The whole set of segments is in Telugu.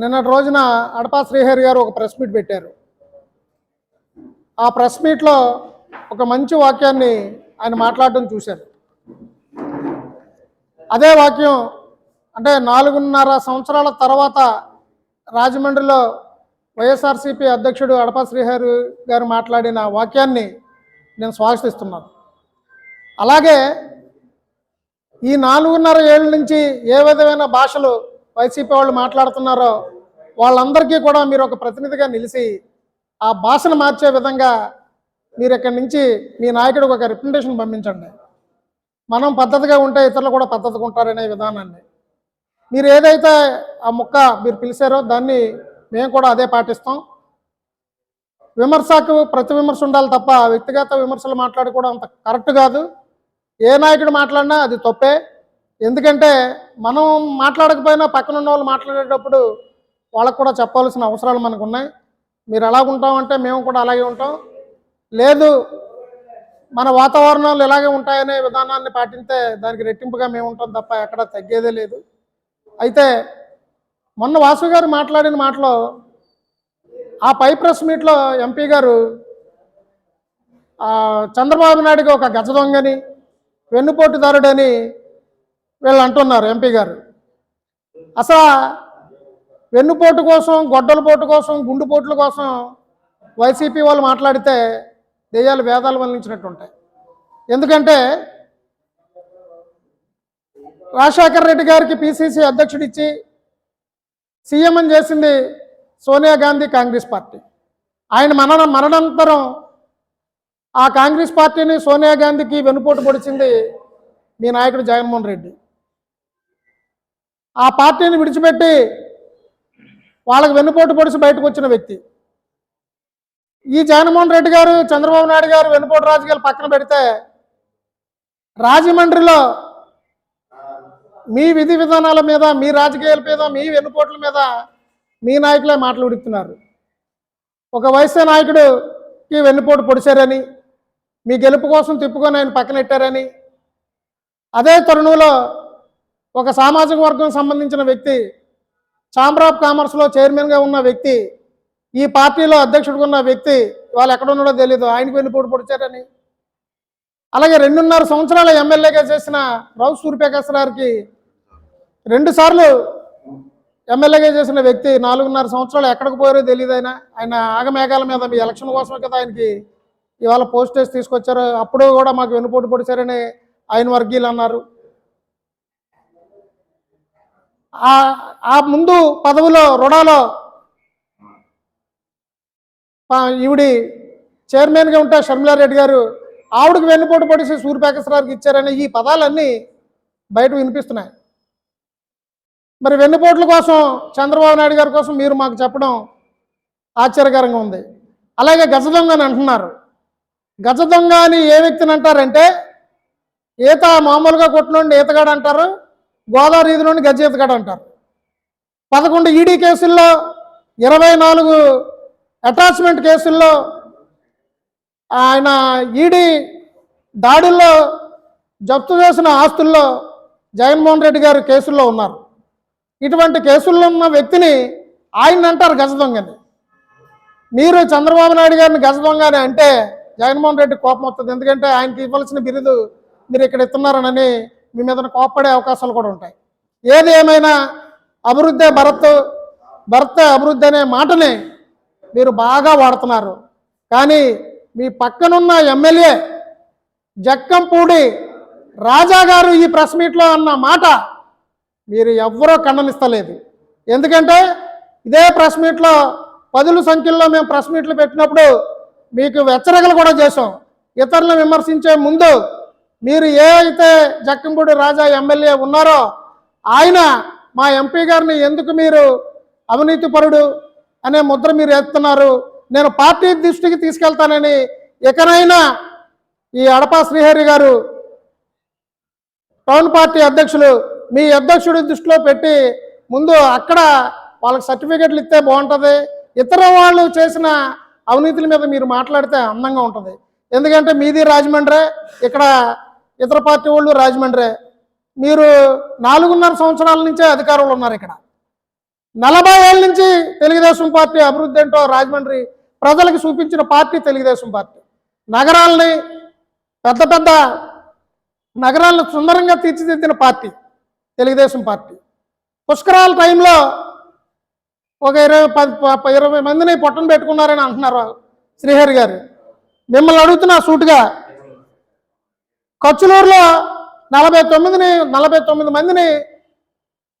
నిన్నటి రోజున అడపా శ్రీహరి గారు ఒక ప్రెస్ మీట్ పెట్టారు. ఆ ప్రెస్ మీట్లో ఒక మంచి వాక్యాన్ని ఆయన మాట్లాడడం చూశారు. అదే వాక్యం అంటే నాలుగున్నర సంవత్సరాల తర్వాత రాజమండ్రిలో వైఎస్ఆర్సీపీ అధ్యక్షుడు అడపా శ్రీహరి గారు మాట్లాడిన వాక్యాన్ని నేను స్వాగతిస్తున్నాను. అలాగే ఈ నాలుగున్నర ఏళ్ళ నుంచి ఏ విధమైన భాషలు వైసీపీ వాళ్ళు మాట్లాడుతున్నారో వాళ్ళందరికీ కూడా మీరు ఒక ప్రతినిధిగా నిలిచి ఆ భాషను మార్చే విధంగా మీరు ఇక్కడి నుంచి మీ నాయకుడికి ఒక రిప్రజెంటేషన్ పంపించండి. మనం పద్ధతిగా ఉంటే ఇతరులు కూడా పద్ధతిగా ఉంటారనే విధానాన్ని. మీరు ఏదైతే ఆ ముక్క మీరు పిలిచారో దాన్ని మేము కూడా అదే పాటిస్తాం. విమర్శకు ప్రతి విమర్శ ఉండాలి తప్ప వ్యక్తిగత విమర్శలు మాట్లాడుకోవడం అంత కరెక్ట్ కాదు. ఏ నాయకుడు మాట్లాడినా అది తప్పే. ఎందుకంటే మనం మాట్లాడకపోయినా పక్కన ఉన్న వాళ్ళు మాట్లాడేటప్పుడు వాళ్ళకు కూడా చెప్పాల్సిన అవసరాలు మనకు ఉన్నాయి. మీరు ఎలా ఉంటామంటే మేము కూడా అలాగే ఉంటాం. లేదు మన వాతావరణాలు ఇలాగే ఉంటాయనే విధానాన్ని పాటిస్తే దానికి రెట్టింపుగా మేము ఉంటాం తప్ప ఎక్కడ తగ్గేదే లేదు. అయితే మొన్న వాసు గారు మాట్లాడిన మాటలో ఆ పై ప్రెస్ మీట్లో ఎంపీ గారు చంద్రబాబు నాయుడికి ఒక గజ దొంగని వెన్నుపోటుదారుడని వీళ్ళు అంటున్నారు ఎంపీ గారు. అసలు వెన్నుపోటు కోసం గొడ్డల పోటు కోసం గుండుపోట్ల కోసం వైసీపీ వాళ్ళు మాట్లాడితే దెయ్యాలు వేదాలు వల్లించినట్టు ఉంటాయి. ఎందుకంటే రాజశేఖర రెడ్డి గారికి పిసిసి అధ్యక్షుడు ఇచ్చి సీఎం అని చేసింది సోనియా గాంధీ కాంగ్రెస్ పార్టీ. ఆయన మరణ మరణానంతరం ఆ కాంగ్రెస్ పార్టీని సోనియా గాంధీకి వెనుపోటు పొడిచింది మీ నాయకుడు జగన్మోహన్ రెడ్డి. ఆ పార్టీని విడిచిపెట్టి వాళ్ళకి వెన్నుపోటు పొడిచి బయటకు వచ్చిన వ్యక్తి. ఈ జగన్మోహన్ రెడ్డి గారు చంద్రబాబు నాయుడు గారు వెన్నుపోటు రాజకీయాలు పక్కన పెడితే రాజమండ్రిలో మీ విధి విధానాల మీద మీ రాజకీయాల మీద మీ వెన్నుపోట్ల మీద మీ నాయకులే మాటలు ఉడుకుతున్నారు. ఒక వైశ్య నాయకుడికి వెన్నుపోటు పొడిచారని మీ గెలుపు కోసం తిప్పుకొని ఆయన పక్కనెట్టారని అదే తరుణంలో ఒక సామాజిక వర్గం సంబంధించిన వ్యక్తి ఛాంబర్ ఆఫ్ కామర్స్లో చైర్మన్గా ఉన్న వ్యక్తి ఈ పార్టీలో అధ్యక్షుడిగా ఉన్న వ్యక్తి వాళ్ళు ఎక్కడ ఉన్నాడో తెలియదు ఆయనకు వెన్నుపోటు పొడిచారని? అలాగే రెండున్నర సంవత్సరాల ఎమ్మెల్యేగా చేసిన రౌ సూర్యప్రకాశ్ గారికి రెండు సార్లు ఎమ్మెల్యేగా చేసిన వ్యక్తి నాలుగున్నర సంవత్సరాలు ఎక్కడికి పోయారో తెలియదు ఆయన. ఆయన ఆగమేఘాల మీద మీ ఎలక్షన్ కోసమే కదా ఆయనకి ఇవాళ పోస్టేజ్ తీసుకొచ్చారు. అప్పుడు కూడా మాకు వెనుపోటు పొడిచారని ఆయన వర్గీయులు అన్నారు. ఆ- ముందు పదవిలో రుణాలో ఈవిడి చైర్మన్గా ఉంటే షర్మిలారెడ్డి గారు ఆవిడకు వెన్నుపోటు పొడిచి సూర్యపేకేశ్వరరావుకి ఇచ్చారనే ఈ పదాలన్నీ బయట వినిపిస్తున్నాయి. మరి వెన్నుపోట్ల కోసం చంద్రబాబు నాయుడు గారి కోసం మీరు మాకు చెప్పడం ఆశ్చర్యకరంగా ఉంది. అలాగే గజ దొంగ అని అంటున్నారు. గజ దొంగ అని ఏ వ్యక్తిని అంటారంటే ఈత మామూలుగా కొట్టినండి ఈతగాడు అంటారు గోదావరి ఈది నుండి అంటారు. పదకొండు ఈడీ కేసుల్లో ఇరవై నాలుగు అటాచ్మెంట్ కేసుల్లో ఆయన ఈడీ దాడుల్లో జప్తు చేసిన ఆస్తుల్లో జగన్మోహన్ రెడ్డి గారు కేసుల్లో ఉన్నారు. ఇటువంటి కేసుల్లో ఉన్న వ్యక్తిని ఆయన అంటారు గజ దొంగని. మీరు చంద్రబాబు నాయుడు గారిని గజ దొంగ అని అంటే జగన్మోహన్ రెడ్డి కోపం వస్తుంది. ఎందుకంటే ఆయనకి ఇవ్వాల్సిన బిరుదు మీరు ఇక్కడ ఇస్తున్నారనని మీ మీద కోప్పడే అవకాశాలు కూడా ఉంటాయి. ఏది ఏమైనా అభివృద్ధి భరత్ భరత్ అభివృద్ధి అనే మాటని మీరు బాగా వాడుతున్నారు. కానీ మీ పక్కనున్న ఎమ్మెల్యే జక్కంపూడి రాజా గారు ఈ ప్రెస్ మీట్లో అన్న మాట మీరు ఎవ్వరూ ఖండనిస్తలేదు. ఎందుకంటే ఇదే ప్రెస్ మీట్లో పదుల సంఖ్యలో మేము ప్రెస్ మీట్లు పెట్టినప్పుడు మీకు వెచ్చరికలు కూడా చేసాం ఇతరులను విమర్శించే ముందు మీరు ఏ అయితే జక్కంపూడి రాజా ఎమ్మెల్యే ఉన్నారో ఆయన మా ఎంపీ గారిని ఎందుకు మీరు అవినీతిపరుడు అనే ముద్ర మీరు ఎత్తున్నారు నేను పార్టీ దృష్టికి తీసుకెళ్తానని ఇకనైనా ఈ అడపా శ్రీహరి గారు టౌన్ పార్టీ అధ్యక్షులు మీ అధ్యక్షుడి దృష్టిలో పెట్టి ముందు అక్కడ వాళ్ళకి సర్టిఫికెట్లు ఇస్తే బాగుంటుంది. ఇతర వాళ్ళు చేసిన అవినీతుల మీద మీరు మాట్లాడితే అందంగా ఉంటుంది. ఎందుకంటే మీది రాజమండ్రి ఇక్కడ ఇతర పార్టీ వాళ్ళు రాజమండ్రి మీరు నాలుగున్నర సంవత్సరాల నుంచే అధికారంలో ఉన్నారు ఇక్కడ. నలభై ఏళ్ళ నుంచి తెలుగుదేశం పార్టీ అభివృద్ధి ఏంటో రాజమండ్రి ప్రజలకు చూపించిన పార్టీ తెలుగుదేశం పార్టీ. నగరాలని పెద్ద పెద్ద నగరాలను సుందరంగా తీర్చిదిద్దిన పార్టీ తెలుగుదేశం పార్టీ. పుష్కరాల టైంలో ఒక ఇరవై పది ఇరవై మందిని పొట్టను పెట్టుకున్నారని అంటున్నారు శ్రీహరి గారు. మిమ్మల్ని అడుగుతున్నా సూటుగా ఖర్చులూరులో నలభై తొమ్మిదిని నలభై తొమ్మిది మందిని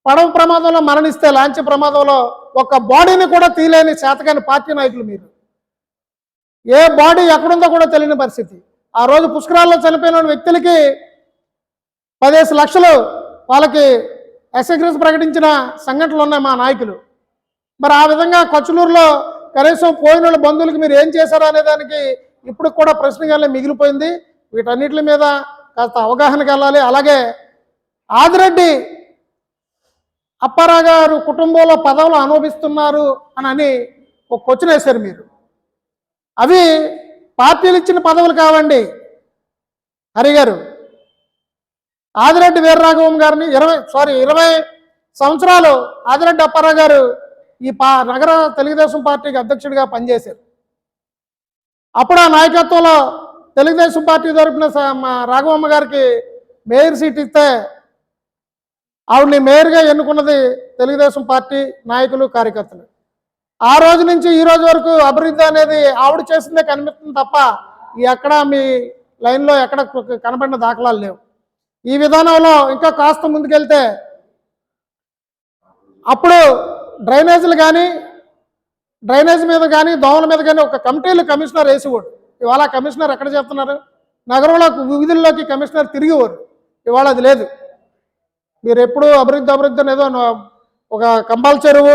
పడవ ప్రమాదంలో మరణిస్తే లాంచ్ ప్రమాదంలో ఒక బాడీని కూడా తీయలేని చేతకాని పార్టీ నాయకులు మీరు. ఏ బాడీ ఎక్కడుందో కూడా తెలియని పరిస్థితి. ఆ రోజు పుష్కరాల్లో చనిపోయిన వ్యక్తులకి పదిహేను లక్షలు వాళ్ళకి ఎస్ఎగ్రెస్ ప్రకటించిన సంఘటనలు ఉన్నాయి మా నాయకులు. మరి ఆ విధంగా కచ్చులూరులో కనీసం పోయిన వాళ్ళ బంధువులకి మీరు ఏం చేశారు అనే దానికి ఇప్పుడు కూడా ప్రశ్నగానే మిగిలిపోయింది. వీటన్నిటి మీద కాస్త అవగాహనకి వెళ్ళాలి. అలాగే ఆదిరెడ్డి అప్పారా గారు కుటుంబంలో పదవులు అనుభవిస్తున్నారు అని అని ఒక క్వశ్చన్ వేశారు మీరు. అవి పార్టీలు ఇచ్చిన పదవులు కావండి. హరి గారు ఆదిరెడ్డి వీరరాఘవం గారిని ఇరవై సారీ ఇరవై సంవత్సరాలు ఆదిరెడ్డి అప్పారా గారు ఈ పా నగర తెలుగుదేశం పార్టీకి అధ్యక్షుడిగా పనిచేశారు. అప్పుడు ఆ నాయకత్వంలో తెలుగుదేశం పార్టీ తరపున స- మా రాఘవమ్మ గారికి మేయర్ సీట్ ఇస్తే ఆవిడని మేయర్గా ఎన్నుకున్నది తెలుగుదేశం పార్టీ నాయకులు కార్యకర్తలు. ఆ రోజు నుంచి ఈ రోజు వరకు అభివృద్ధి అనేది ఆవిడ చేసిందే కనిపిస్తుంది తప్ప ఎక్కడ మీ లైన్లో ఎక్కడ కనబడిన దాఖలాలు లేవు. ఈ విధానంలో ఇంకా కాస్త ముందుకెళ్తే అప్పుడు డ్రైనేజీలు కానీ డ్రైనేజ్ మీద కానీ దోమల మీద కానీ ఒక కమిటీలు కమిషనర్ వేసేవాడు. ఇవాళ కమిషనర్ ఎక్కడ చెప్తున్నారు నగరంలో విధుల్లోకి కమిషనర్ తిరిగేవారు ఇవాళ అది లేదు. మీరు ఎప్పుడు అభివృద్ధి అభివృద్ధి ఏదో ఒక కంబాల చెరువు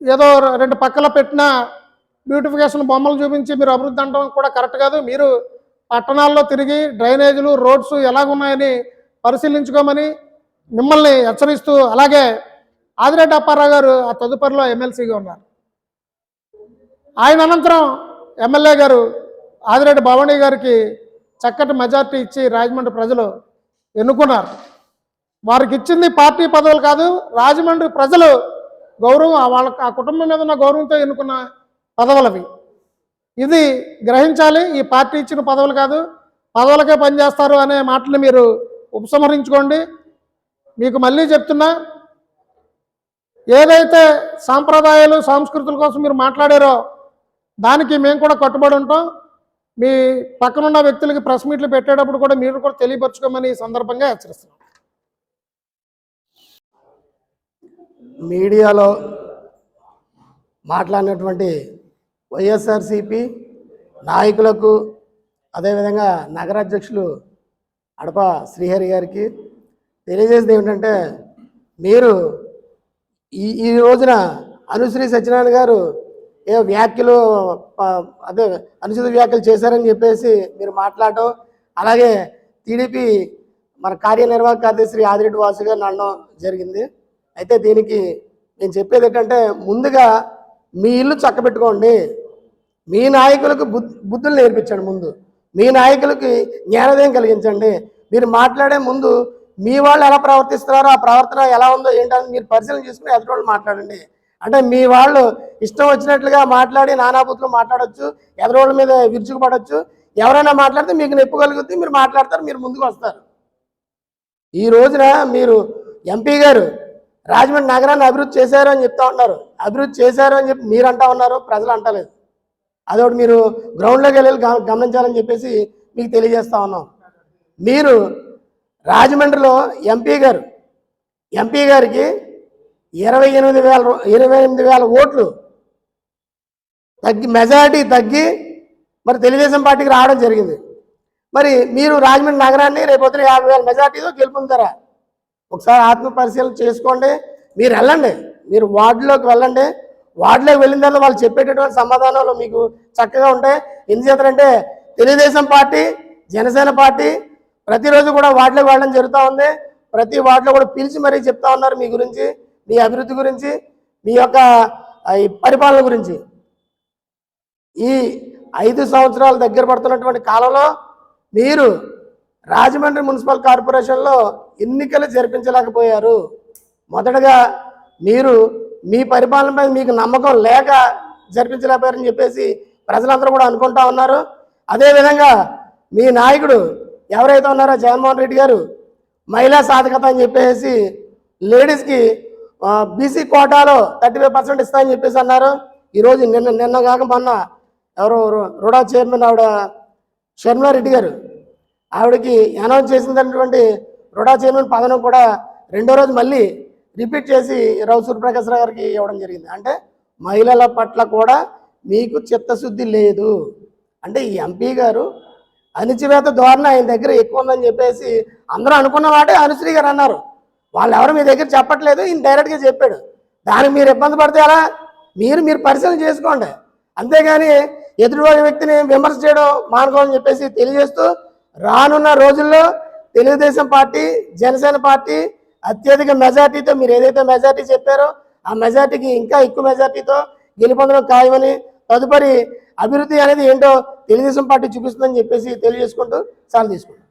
ఏదో రెండు పక్కల పెట్టిన బ్యూటిఫికేషన్ బొమ్మలు చూపించి మీరు అభివృద్ధి అంటాం కూడా కరెక్ట్ కాదు. మీరు పట్టణాల్లో తిరిగి డ్రైనేజీలు రోడ్స్ ఎలాగున్నాయని పరిశీలించుకోమని మిమ్మల్ని హెచ్చరిస్తూ అలాగే ఆదిరెడ్డి అప్పారావు గారు ఆ తదుపరిలో ఎమ్మెల్సీగా ఉన్నారు. ఆయన అనంతరం ఎమ్మెల్యే గారు ఆదిరెడ్డి భవానీ గారికి చక్కటి మెజార్టీ ఇచ్చి రాజమండ్రి ప్రజలు ఎన్నుకున్నారు. వారికి ఇచ్చింది పార్టీ పదవులు కాదు రాజమండ్రి ప్రజలు గౌరవం వాళ్ళ ఆ కుటుంబం మీద ఉన్న గౌరవంతో ఎన్నుకున్న పదవులవి. ఇది గ్రహించాలి ఈ పార్టీ ఇచ్చిన పదవులు కాదు పదవులకే పనిచేస్తారు అనే మాటలు మీరు ఉపసంహరించుకోండి. మీకు మళ్ళీ చెప్తున్నా ఏదైతే సాంప్రదాయాలు సంస్కృతుల కోసం మీరు మాట్లాడారో దానికి మేము కూడా కట్టుబడి ఉంటాం. మీ పక్కనున్న వ్యక్తులకి ప్రెస్ మీట్లు పెట్టేటప్పుడు కూడా మీరు కూడా తెలియపరచుకోమని ఈ సందర్భంగా హెచ్చరిస్తున్నాం. మీడియాలో మాట్లాడినటువంటి వైఎస్ఆర్సిపి నాయకులకు అదేవిధంగా నగరాధ్యక్షులు అడప శ్రీహరి గారికి తెలియజేసింది ఏమిటంటే మీరు ఈ ఈ రోజున అనుశ్రీ సత్యనారాయణ గారు ఏ వ్యాఖ్యలు అదే అనుచిత వ్యాఖ్యలు చేశారని చెప్పేసి మీరు మాట్లాడటం. అలాగే టీడీపీ మన కార్యనిర్వాహక కార్యదర్శి శ్రీ ఆదిరెడ్డి వాసు గారు జరిగింది. అయితే దీనికి నేను చెప్పేది ఏంటంటే ముందుగా మీ ఇల్లు చక్కబెట్టుకోండి. మీ నాయకులకు బుద్ధి బుద్ధులు నేర్పించండి ముందు. మీ నాయకులకి జ్ఞానోదయం కలిగించండి. మీరు మాట్లాడే ముందు మీ వాళ్ళు ఎలా ప్రవర్తిస్తున్నారో ఆ ప్రవర్తన ఎలా ఉందో ఏంటని మీరు పరిశీలన చేసుకుని ఎదుటి వాళ్ళు మాట్లాడండి. అంటే మీ వాళ్ళు ఇష్టం వచ్చినట్లుగా మాట్లాడి నానాబుద్ధులు మాట్లాడొచ్చు ఎదరోళ్ళ మీద విరుచుకుపడచ్చు. ఎవరైనా మాట్లాడితే మీకు నొప్పి కలుగుతుంది మీరు మాట్లాడతారు మీరు ముందుకు వస్తారు. ఈ రోజున మీరు ఎంపీ గారు రాజమండ్రి నగరాన్ని అభివృద్ధి చేశారు అని చెప్తా ఉన్నారు. అభివృద్ధి చేశారు అని చెప్పి మీరు అంటా ఉన్నారు ప్రజలు అంటలేదు. అదొకటి మీరు గ్రౌండ్లోకి వెళ్ళి గమనించాలని చెప్పేసి మీకు తెలియజేస్తా ఉన్నాం. మీరు రాజమండ్రిలో ఎంపీ గారు ఎంపీ గారికి ఇరవై ఎనిమిది వేల ఇరవై ఎనిమిది వేల ఓట్లు తగ్గి మెజారిటీ తగ్గి మరి తెలుగుదేశం పార్టీకి రావడం జరిగింది. మరి మీరు రాజమండ్రి నగరాన్ని రేపొద్దున యాభై వేల మెజార్టీతో గెలుపుతారా ఒకసారి ఆత్మ పరిశీలన చేసుకోండి. మీరు వెళ్ళండి. మీరు వార్డులోకి వెళ్ళండి. వార్డులోకి వెళ్ళిన తర్వాత వాళ్ళు చెప్పేటటువంటి సమాధానాలు మీకు చక్కగా ఉంటాయి. ఎందుచేతంటే తెలుగుదేశం పార్టీ జనసేన పార్టీ ప్రతిరోజు కూడా వార్డులోకి వెళ్ళడం జరుగుతూ ఉంది. ప్రతి వార్డులో కూడా పిలిచి మరీ చెప్తా ఉన్నారు మీ గురించి మీ అభివృద్ధి గురించి మీ యొక్క పరిపాలన గురించి. ఈ ఐదు సంవత్సరాలు దగ్గర పడుతున్నటువంటి కాలంలో మీరు రాజమండ్రి మున్సిపల్ కార్పొరేషన్లో ఎన్నికలు జరిపించలేకపోయారు. మొదటగా మీరు మీ పరిపాలనపై మీకు నమ్మకం లేక జరిపించలేకపోయారని చెప్పేసి ప్రజలందరూ కూడా అనుకుంటా ఉన్నారు. అదేవిధంగా మీ నాయకుడు ఎవరైతే ఉన్నారో జగన్మోహన్ రెడ్డి గారు మహిళా సాధకత అని చెప్పేసి లేడీస్కి బీసీ కోటాలో థర్టీ ఫైవ్ పర్సెంట్ ఇస్తాయని చెప్పేసి అన్నారు. ఈరోజు నిన్న నిన్న కాక మొన్న ఎవరు రూడా రుడా చైర్మన్ ఆవిడ షర్మిలారెడ్డి గారు. ఆవిడకి అనౌన్స్ చేసినటువంటి రుడా చైర్మన్ పదనం కూడా రెండో రోజు మళ్ళీ రిపీట్ చేసి రావు సూర్యప్రకాశ్రావు గారికి ఇవ్వడం జరిగింది. అంటే మహిళల పట్ల కూడా మీకు చిత్తశుద్ధి లేదు. అంటే ఈ ఎంపీ గారు అణిచివేత ధోరణి ఆయన దగ్గర ఎక్కువ ఉందని చెప్పేసి అందరూ అనుకున్న వాటే అనుశ్రీ గారు అన్నారు. వాళ్ళు ఎవరు మీ దగ్గర చెప్పట్లేదు ఈయన డైరెక్ట్గా చెప్పాడు. దానికి మీరు ఇబ్బంది పడితే ఎలా? మీరు మీరు పరిశీలన చేసుకోండి. అంతేగాని ఎదుటివాడి వ్యక్తిని విమర్శ చేయడం మానుకోవాలని చెప్పేసి తెలియజేస్తూ రానున్న రోజుల్లో తెలుగుదేశం పార్టీ జనసేన పార్టీ అత్యధిక మెజార్టీతో మీరు ఏదైతే మెజార్టీ చెప్పారో ఆ మెజార్టీకి ఇంకా ఎక్కువ మెజార్టీతో గెలుపొందడం ఖాయమని తదుపరి అభివృద్ధి అనేది ఏంటో తెలుగుదేశం పార్టీ చూపిస్తుందని చెప్పేసి తెలియజేసుకుంటూ సార్ తీసుకుంటాం